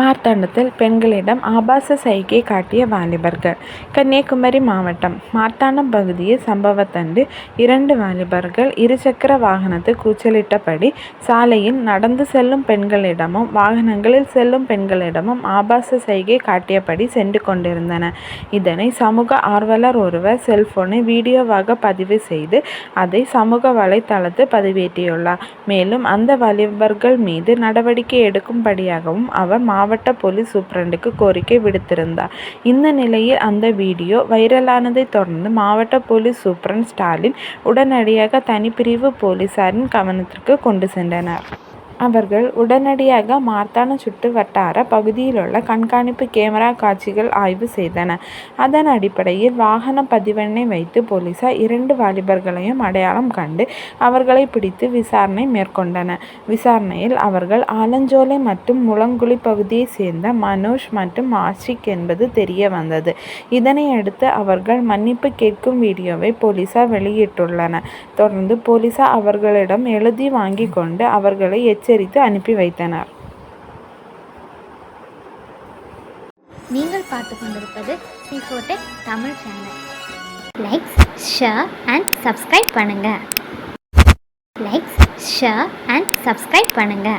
மார்த்தாண்டத்தில் பெண்களிடம் ஆபாச சைகை காட்டிய வாலிபர்கள் கன்னியாகுமரி மாவட்டம் மார்த்தாண்டம் பகுதியில் சம்பவத்தன்று இரண்டு வாலிபர்கள் இருசக்கர வாகனத்தை கூச்சலிட்டபடி சாலையில் நடந்து செல்லும் பெண்களிடமும் வாகனங்களில் செல்லும் பெண்களிடமும் ஆபாச சைகை காட்டியபடி சென்று கொண்டிருந்தன இதனை சமூக ஆர்வலர் ஒருவர் செல்போனை வீடியோவாக பதிவு செய்து அதை சமூக வலைதளத்தில் பதிவேற்றியுள்ளார். மேலும் அந்த வாலிபர்கள் மீது நடவடிக்கை எடுக்கும்படியாகவும் அவர் மாவட்ட மாவட்ட போலீஸ் சூப்பிரண்டுக்கு கோரிக்கை விடுத்திருந்தார். இந்த நிலையில் அந்த வீடியோ வைரலானதை தொடர்ந்து மாவட்ட போலீஸ் சூப்பரண்ட் ஸ்டாலின் உடனடியாக தனிப்பிரிவு போலீசாரின் கவனத்திற்கு கொண்டு சென்றனர். அவர்கள் உடனடியாக மார்த்தாண்டம் சுற்றுவட்டார பகுதியிலுள்ள கண்காணிப்பு கேமரா காட்சிகள் ஆய்வு செய்தனர். அதன் அடிப்படையில் வாகன பதிவெண்ணை வைத்து போலீசார் இரண்டு வாலிபர்களையும் அடையாளம் கண்டு அவர்களை பிடித்து விசாரணை மேற்கொண்டனர். விசாரணையில் அவர்கள் ஆலஞ்சோலை மற்றும் முழங்குழி பகுதியை சேர்ந்த மனோஜ் மற்றும் ஆஷிக் என்பது தெரியவந்தது. இதனையடுத்து அவர்கள் மன்னிப்பு கேட்கும் வீடியோவை போலீசார் வெளியிட்டுள்ளனர். தொடர்ந்து போலீசார் அவர்களிடம் எழுதி வாங்கிக் கொண்டு அவர்களை எச்சரித்து அனுப்பி வைத்தனர். நீங்கள் பார்த்து கொண்டிருப்பது சிஃபோடெக் Tamil channel. Likes share and subscribe பண்ணுங்க. லைக்ஸ் ஷேர் அண்ட் சப்ஸ்கிரைப் பண்ணுங்க.